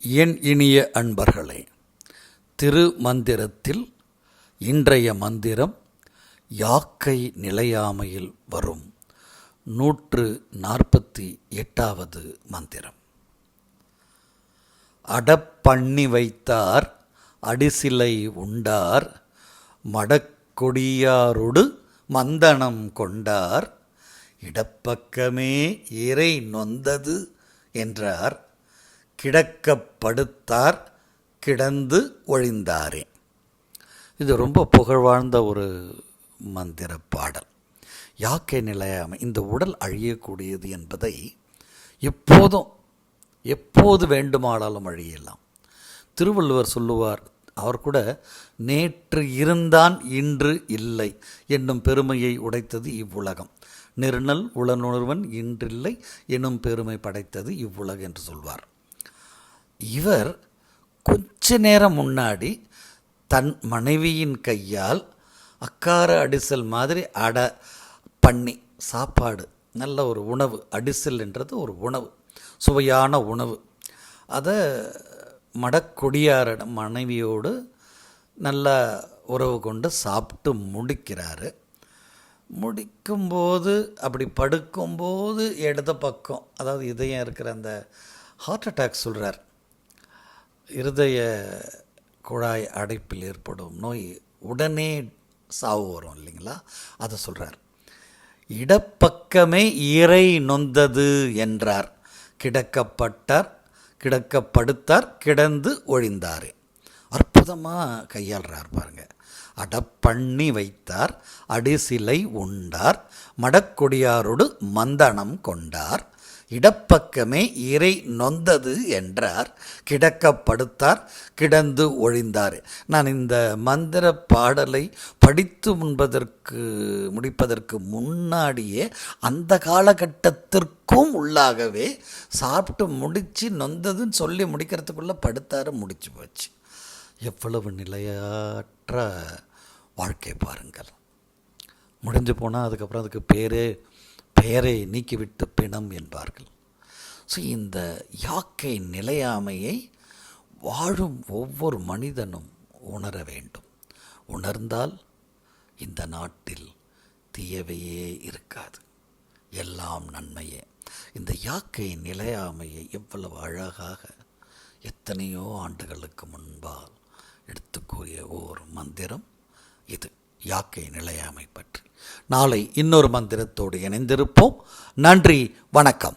என் இனிய அன்பர்களே திருமந்திரத்தில் இன்றைய மந்திரம் யாக்கை நிலையாமையில் வரும் நூற்று நாற்பத்தி எட்டாவது மந்திரம். அடப்பண்ணி வைத்தார் அடிசிலை உண்டார் மடக்கொடியாரொடு மந்தனம் கொண்டார் இடப்பக்கமே இறை நொந்தது என்றார். கிடக்கப்படுத்தார் கிடந்து ஒழிந்தாரே. இது ரொம்ப புகழ்வாழ்ந்த ஒரு மந்திர பாடல். யாக்கை நிலையாமை இந்த உடல் அழியக்கூடியது என்பதை எப்போதும் எப்போது வேண்டுமானாலும் அழியலாம். திருவள்ளுவர் சொல்லுவார் அவர் கூட நேற்று இருந்தான் இன்று இல்லை என்னும் பெருமையை உடைத்தது இவ்வுலகம். நிர்ணல் உளனுணர்வன் இன்றில்லை எனும் பெருமை படைத்தது இவ்வுலகம் என்று சொல்வார். இவர் கொஞ்ச நேரம் முன்னாடி தன் மனைவியின் கையால் அக்கார அடிசல் மாதிரி அடை பண்ணி சாப்பாடு நல்ல ஒரு உணவு அடிசல்ன்றது ஒரு உணவு சுவையான உணவு. அதை மடக்கொடியாரிடம் மனைவியோடு நல்ல உறவு கொண்டு சாப்பிட்டு முடிக்கிறாரு. முடிக்கும்போது அப்படி படுக்கும்போது இடது பக்கம் அதாவது இதயம் இருக்கிற அந்த ஹார்ட் அட்டாக் சொல்கிறார் இருதய குழாய் அடைப்பில் ஏற்படும் நோய் உடனே சாவு வரும் இல்லைங்களா? அதை சொல்கிறார் இடப்பக்கமே இறை நொந்தது என்றார். கிடக்கப்பட்டார் கிடக்கப்படுத்தார் கிடந்து ஒழிந்தாரே. அற்புதமாக கையாளுறார் பாருங்க. அடப்பண்ணி வைத்தார் அடிசிலை உண்டார் மடக்கொடியாரோடு மந்தனம் கொண்டார் இடப்பக்கமே இறை நொந்தது என்றார். கிடக்கப்படுத்தார் கிடந்து ஒழிந்தார். நான் இந்த மந்திர பாடலை படித்து முன்பதற்கு முடிப்பதற்கு முன்னாடியே அந்த காலகட்டத்திற்கும் உள்ளாகவே சாப்பிட்டு முடித்து நொந்ததுன்னு சொல்லி முடிக்கிறதுக்குள்ளே படுத்தார முடிச்சு போச்சு. எவ்வளவு நிலையற்ற வாழ்க்கை பாருங்கள். முடிஞ்சு போனால் அதுக்கப்புறம் அதுக்கு பேரே பெயரை நீக்கிவிட்டு பிணம் என்பார்கள். ஸோ இந்த யாக்கை நிலையாமையை வாழும் ஒவ்வொரு மனிதனும் உணர வேண்டும். உணர்ந்தால் இந்த நாட்டில் தீயவையே இருக்காது. எல்லாம் நன்மையே. இந்த யாக்கை நிலையாமையை எவ்வளவு அழகாக எத்தனையோ ஆண்டுகளுக்கு முன்பால் எடுத்துக்கூடிய ஓர் மந்திரம் இது யாக்கை நிலையாமை பற்றி. நாளை இன்னொரு மந்திரத்தோடு இணைந்திருப்போம். நன்றி வணக்கம்.